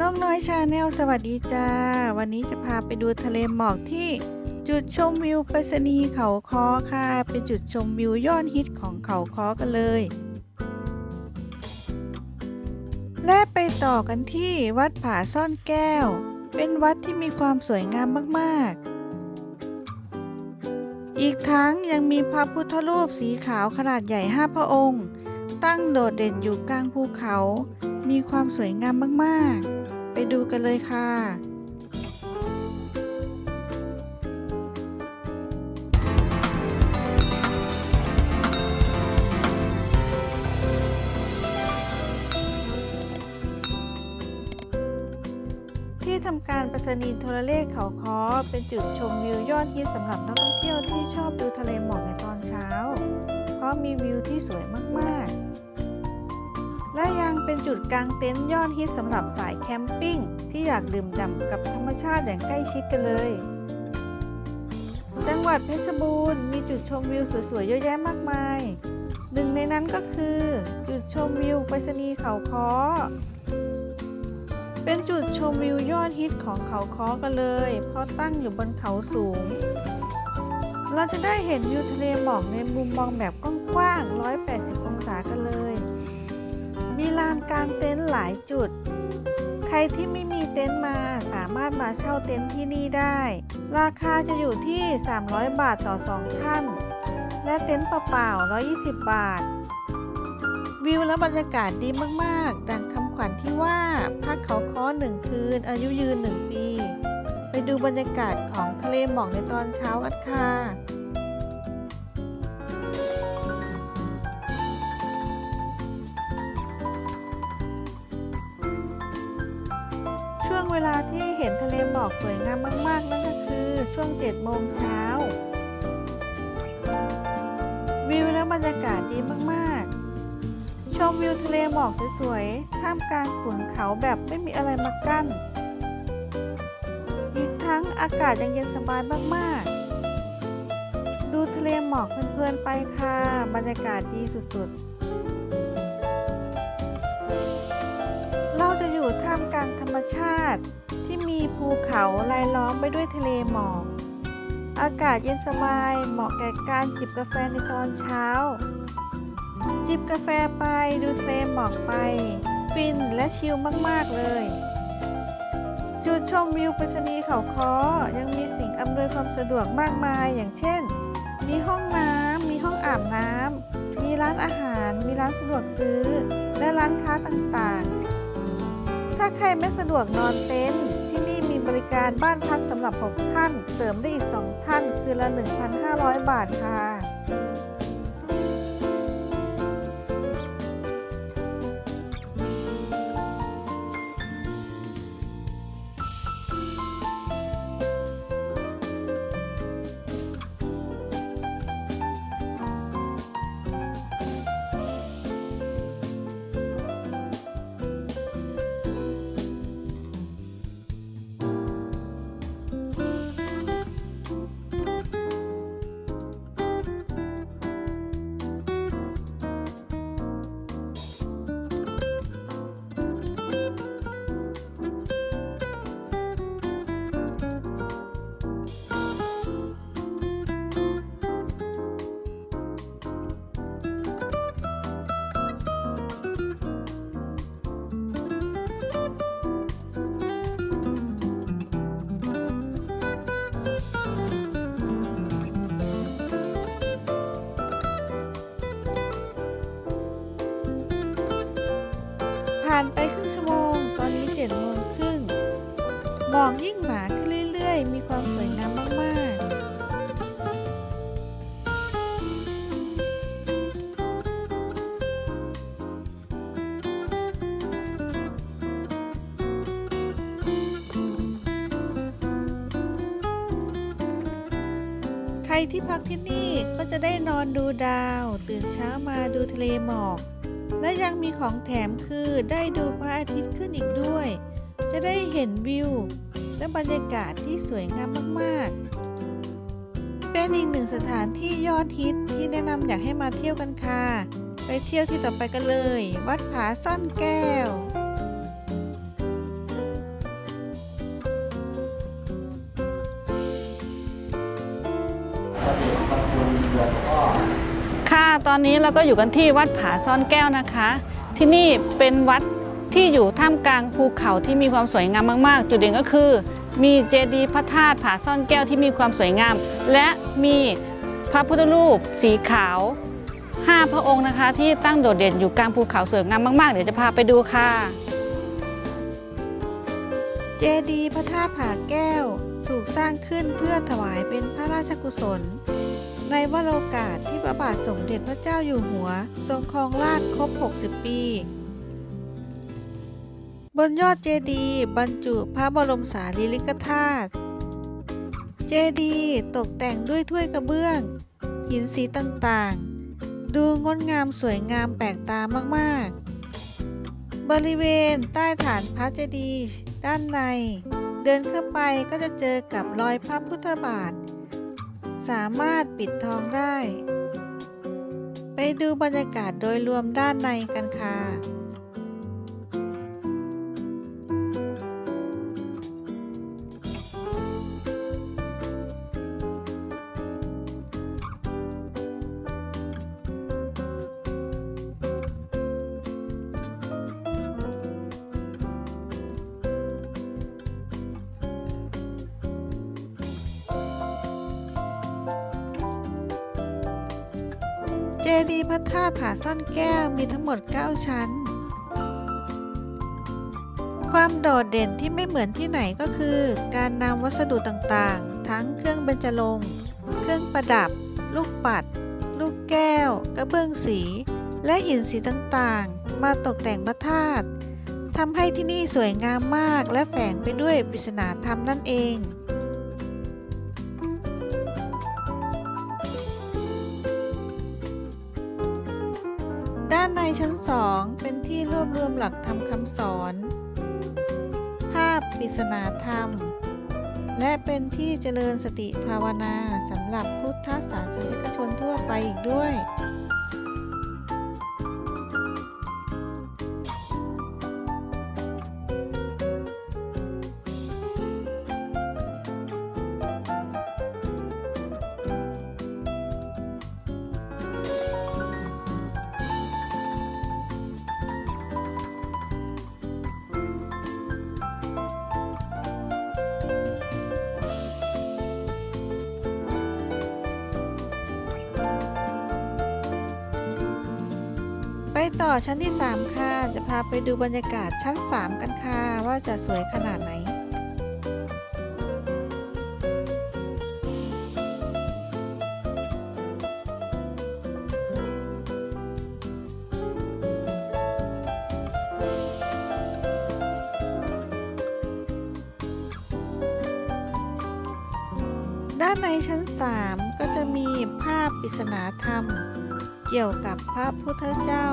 นกน้อยชาแนลสวัสดีจ้า วันนี้จะพาไปดูทะเลหมอกที่จุดชมวิวปรษณีย์เขาคอค่ะ เป็นจุดชมวิวยอดฮิตของเขาคอกันเลย และไปต่อกันที่วัดผาซ่อนแก้ว เป็นวัดที่มีความสวยงามมากๆ อีกทั้งยังมีพระพุทธรูปสีขาวขนาดใหญ่ห้าพระองค์ ตั้งโดดเด่นอยู่กลางภูเขา มีความสวยงามมากๆ ดูกันเลยค่ะที่ทำการประษณีย์โทรเลขเขาค้อเป็นจุดชมวิวยอดฮิตสำหรับนักท่องเที่ยวที่ชอบดูทะเลหมอกในตอนเช้า เพราะมีวิวที่สวยมาก ๆ เป็นจุดกลางเต็นท์ยอดฮิตสำหรับสายแคมปิ้ง ที่อยากดื่มด่ำกับธรรมชาติอย่างใกล้ชิดกันเลย จังหวัดเพชรบูรณ์มีจุดชมวิวสวยๆเยอะแยะมากมาย หนึ่งในนั้นก็คือ จุดชมวิวไปรษณีย์เขาค้อเป็นจุดชมวิวยอดฮิตของเขาค้อกันเลย เพราะตั้งอยู่บนเขาสูง เราจะได้เห็นวิวทะเลหมอกในมุมมองแบบกว้างๆ 180 องศากันเลย มีลานกลางเต็นท์หลายจุด ใครที่ไม่มีเต็นท์มาสามารถมาเช่าเต็นท์ที่นี่ได้ ราคาจะอยู่ที่ 300 บาทต่อ 2 ท่าน และเต็นท์เปล่าๆ120 บาท วิวและบรรยากาศดีมากๆ ดังคำขวัญที่ว่าพักเขาค้อหนึ่งคืน อายุยืนหนึ่งปี ไปดูบรรยากาศของทะเลหมอกในตอนเช้ากันค่ะ ลาที่เห็นทะเลหมอกสวยงามมาก ๆ นั่นก็คือช่วง 7 โมงเช้า วิวและบรรยากาศดีมาก ๆ ชมวิวทะเลหมอกสวย ๆ ท่ามกลางขุนเขาแบบไม่มีอะไรมากั้น อีกทั้งอากาศยังเย็นสบายมาก ๆ ดูทะเลหมอกเพลินๆไปค่ะ บรรยากาศดีสุด ๆ รรมชาติที่มีภูเขารายล้อมไปด้วยทะเลหมอก อากาศเย็นสบายเหมาะแก่การจิบกาแฟในตอนเช้า จิบกาแฟไปดูทะเลหมอกไป ฟินและชิลมากๆเลย จุดชมวิวไปรษณีเขาค้อยังมีสิ่งอำนวยความสะดวกมากมายอย่างเช่น มีห้องน้ำมีห้องอาบน้ำมีร้านอาหาร มีร้านสะดวกซื้อ และร้านค้าต่างๆ ถ้าใครไม่สะดวกนอนเต็นท์ที่นี่มีบริการบ้านพักสำหรับ 6 ท่าน เสริมได้อีก 2 ท่าน คือละ 1,500 บาทค่ะ รที่พักที่นี่ก็จะได้นอนดูดาว ตื่นเช้ามาดูทะเลหมอก และยังมีของแถมคือได้ดูพระอาทิตย์ขึ้นอีกด้วย จะได้เห็นวิว และบรรยากาศที่สวยงามมากๆ เป็นอีกหนึ่งสถานที่ยอดฮิตที่แนะนำอยากให้มาเที่ยวกันค่ะ ไปเที่ยวที่ต่อไปกันเลย วัดผาซ่อนแก้ว ตอนนี้เราก็อยู่กันที่วัดผาซ่อนแก้วนะคะ ที่นี่เป็นวัดที่อยู่ท่ามกลางภูเขาที่มีความสวยงามมากๆ จุดเด่นก็คือ มีเจดีย์พระธาตุผาซ่อนแก้วที่มีความสวยงาม และมีพระพุทธรูปสีขาว 5 พระองค์นะคะ ที่ตั้งโดดเด่นอยู่กลางภูเขาสวยงามมากๆ เดี๋ยวจะพาไปดูค่ะ เจดีย์พระธาตุผาแก้วถูกสร้างขึ้นเพื่อถวายเป็นพระราชกุศล ในวโรกาสที่พระบาทสมเด็จพระเจ้าอยู่หัว ทรงครองราชย์ครบ 60 ปี บนยอดเจดีย์บรรจุพระบรมสารีริกธาตุ เจดีย์ตกแต่งด้วยถ้วยกระเบื้อง หินสีต่างๆ ดูงดงามสวยงามแปลกตามากๆ บริเวณใต้ฐานพระเจดีย์ด้านใน เดินเข้าไปก็จะเจอกับรอยพระพุทธบาท สามารถปิดทองได้ ไปดูบรรยากาศโดยรวมด้านในกันค่ะ ดีย์พระธาตุผาซ่อนแก้วมีทั้งหมด 9 ชั้น ความโดดเด่นที่ไม่เหมือนที่ไหนก็คือ การนำวัสดุต่างๆ ทั้งเครื่องเบญจรงค์เครื่องประดับ ลูกปัด ลูกแก้ว กระเบื้องสี และหินสีต่างๆ มาตกแต่งพระธาตุทำให้ที่นี่สวยงามมากและแฝงไปด้วยปริศนาธรรมนั่นเอง ชั้นสองเป็นที่รวบรวมหลักธรรมคำสอน ภาพปริศนาธรรม และเป็นที่เจริญสติภาวนาสำหรับพุทธศาสนิกชนทั่วไปอีกด้วย ต่อชั้นที่ 3 ค่ะ จะพาไปดูบรรยากาศชั้น 3 กันค่ะ ว่าจะสวยขนาดไหนด้านในชั้น 3 ก็จะมีภาพปริศนาธรรม เกี่ยวกับพระพุทธเจ้า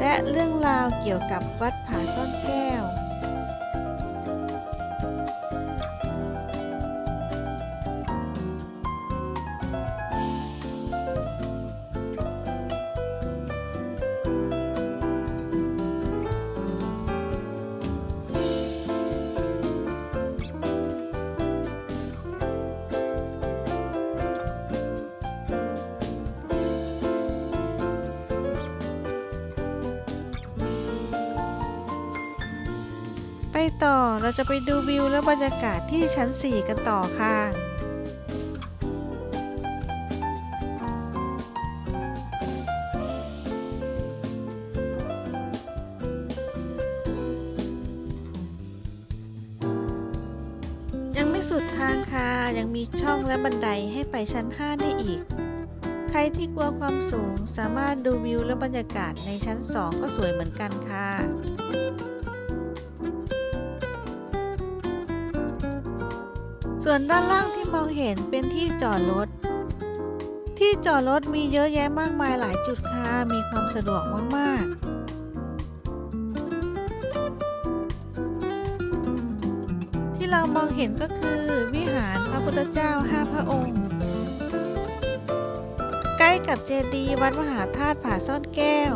และเรื่องราวเกี่ยวกับวัดผาซ่อนแก้ว ต่อเราจะไปดูวิวและบรรยากาศที่ชั้น 4 กันต่อค่ะยังไม่สุดทางค่ะ ยังมีช่องและบันไดให้ไปชั้น 5 ได้อีก ใครที่กลัวความสูงสามารถดูวิวและบรรยากาศในชั้น 2 ก็สวยเหมือนกันค่ะ ส่วนด้านล่างที่มองเห็นเป็นที่จอดรถ ที่จอดรถมีเยอะแยะมากมายหลายจุดค่ะ มีความสะดวกมากๆที่เรามองเห็นก็คือวิหารพระพุทธเจ้าห้าพระองค์ ใกล้กับเจดีย์วัดมหาธาตุผาซ่อนแก้ว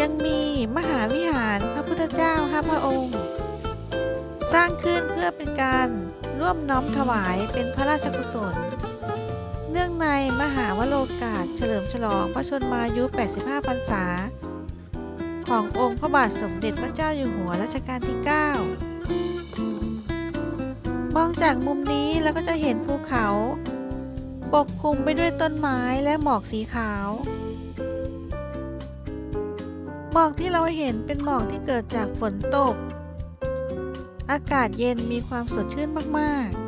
ยังมีมหาวิหารพระพุทธเจ้าห้าพระองค์ สร้างขึ้นเพื่อเป็นการ ร่วมน้อมถวายเป็นพระราชกุศล เนื่องในมหาวโรกาสเฉลิมฉลองพระชนมายุ 85 พรรษา ขององค์พระบาทสมเด็จพระเจ้าอยู่หัวรัชกาลที่ 9 มองจากมุมนี้เราก็จะเห็นภูเขา ปกคลุมไปด้วยต้นไม้และหมอกสีขาวหมอกที่เราเห็นเป็นหมอกที่เกิดจากฝนตก อากาศเย็นมีความสดชื่นมาก ๆ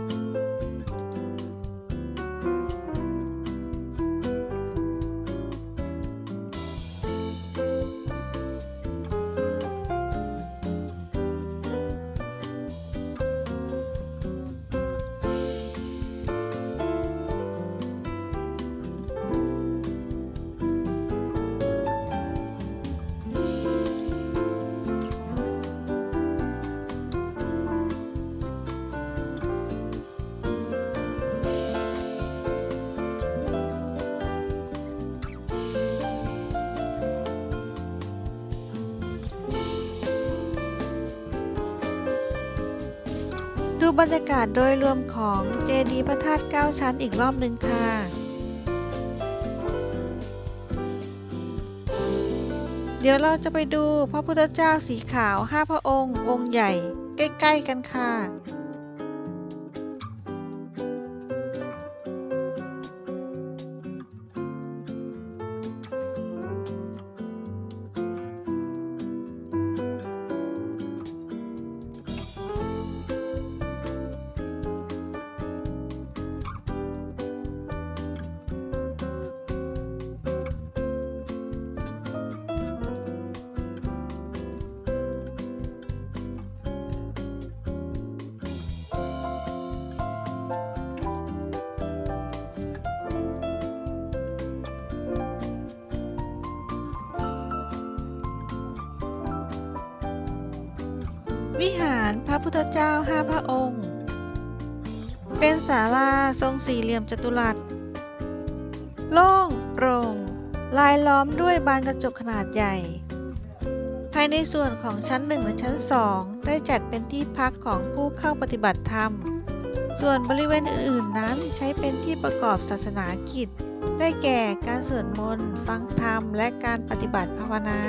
บรรยากาศโดยรวมของเจดีย์พระธาตุ9ชั้นอีกรอบหนึ่งค่ะเดี๋ยวเราจะไปดูพระพุทธเจ้าสีขาว5พระองค์ องค์ใหญ่ ใกล้ ๆ กันค่ะ วิหารพระพุทธเจ้าห้าพระองค์ เป็นศาลาทรงสี่เหลี่ยมจัตุรัส โล่งโปร่งลายล้อมด้วยบานกระจกขนาดใหญ่ ภายในส่วนของชั้นหนึ่งและชั้นสองได้จัดเป็นที่พักของผู้เข้าปฏิบัติธรรม ส่วนบริเวณอื่น ๆ นั้นใช้เป็นที่ประกอบศาสนากิจ ได้แก่การสวดมนต์ ฟังธรรม และการปฏิบัติภาวนา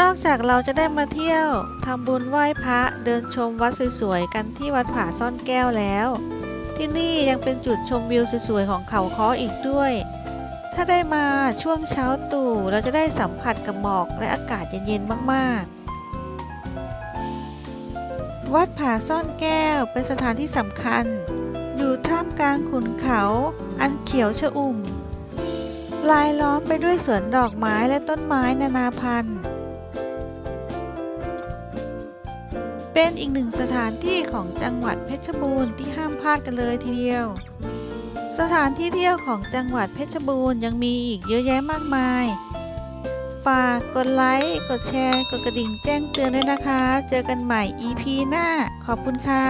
นอกจากเราจะได้มาเที่ยวทำบุญไหว้พระเดินชมวัดสวยๆกันที่วัดผาซ่อนแก้วแล้ว ที่นี่ยังเป็นจุดชมวิวสวยๆของเขาค้ออีกด้วย ถ้าได้มาช่วงเช้าตู่เราจะได้สัมผัสกับหมอกและอากาศเย็นๆมากๆ วัดผาซ่อนแก้วเป็นสถานที่สำคัญ อยู่ท่ามกลางขุนเขา อันเขียวชอุ่ม ลายล้อมไปด้วยสวนดอกไม้และต้นไม้นานาพันธุ์ เป็นอีกหนึ่งสถานที่ของจังหวัดเพชรบูรณ์ที่ห้ามพลาดกันเลยทีเดียว สถานที่เที่ยวของจังหวัดเพชรบูรณ์ยังมีอีกเยอะแยะมากมาย ฝากกดไลค์ กดแชร์ กดกระดิ่งแจ้งเตือนด้วยนะคะ เจอกันใหม่ EP หน้า ขอบคุณค่ะ